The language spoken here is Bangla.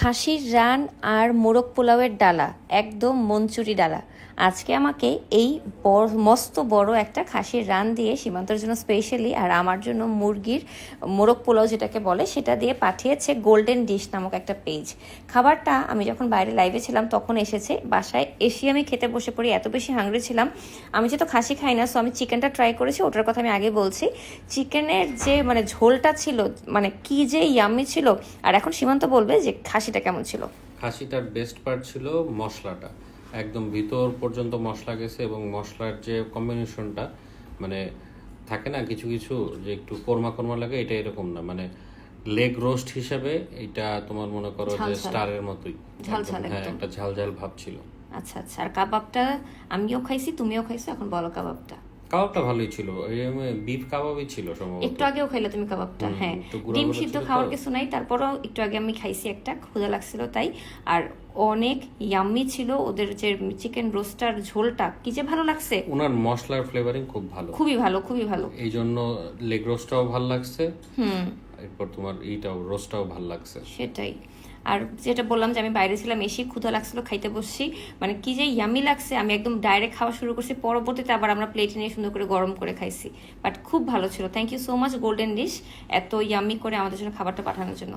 খাসির রান আর মোরগ পোলাওয়ের ডালা, একদম মঞ্চুরি ডালা। আজকে আমাকে এই বড়, মস্ত বড় একটা খাসির রান দিয়ে সীমান্তর জন্য স্পেশালি আর আমার জন্য মুরগির মোরগ পোলাও যেটাকে বলে, সেটা দিয়ে পাঠিয়েছে গোল্ডেন ডিশ নামক একটা পেজ খাবারটা আমি যখন বাইরে লাইভে ছিলাম, তখন এসেছে। বাসায় এসে আমি খেতে বসে পড়ি, এত বেশি হাংরি ছিলাম। আমি যেহেতু খাসি খাই না সো আমি চিকেনটা ট্রাই করেছি, ওটার কথা আমি আগে বলছি। চিকেনের যে মানে ঝোলটা ছিল মানে কি যে ইয়াম্মি ছিল, আর এখন সীমান্ত বলবে যে খাসিটা কেমন ছিল? খাসিটার বেস্ট পার্ট ছিল মশলাটা। একদম ভিতর পর্যন্ত মশলা গেছে এবং মশলার যে কম্বিনেশনটা মানে থাকে না কিছু কিছু যে একটু কোরমা কোরমা লাগে এটা এরকম না। মানে লেগ রোস্ট হিসেবে এটা তোমার মনে করো যে। স্টারের মতোই। হ্যাঁ একটা ঝাল ঝাল ভাব ছিল। আচ্ছা আচ্ছা। আর কাবাবটা আমিও খাইছি তুমিও খাইছো এখন বলো কাবাবটা। কাবাবটা ভালোই ছিল। বিফ কাবাবই ছিল সম্ভবত। একটু আগেও খাইলে তুমি কাবাবটা হ্যাঁ। ডিম সিদ্ধ খাওয়ার কিছু নাই তারপরও একটু আগে আমি খাইছি একটা ক্ষুধা লাগছিল তাই। আর অনেক ইয়াম্মি ছিল ওদের যে চিকেন রোস্টার ঝোলটা কি যে ভালো লাগছে। ওনার মশলার ফ্লেভারিং খুব ভালো। খুবই ভালো খুবই ভালো। এই জন্য লেগ রোস্টটাও ভালো লাগছে। হুম। এরপর তোমার এইটাও রোস্টটাও ভালো লাগছে। সেটাই। আর যেটা বললাম যে আমি বাইরে ছিলাম, এসে ক্ষুধা লাগছিল, খাইতে বসছি। মানে কি যে ইয়ামি লাগছে, আমি একদম ডাইরেক্ট খাওয়া শুরু করছি, পরবর্তীতে আবার আমরা প্লেটে নিয়ে সুন্দর করে গরম করে খাইছি। বাট খুব ভালো ছিল। Thank you so much golden dish এত ইয়ামি করে আমাদের জন্য খাবারটা পাঠানোর জন্য।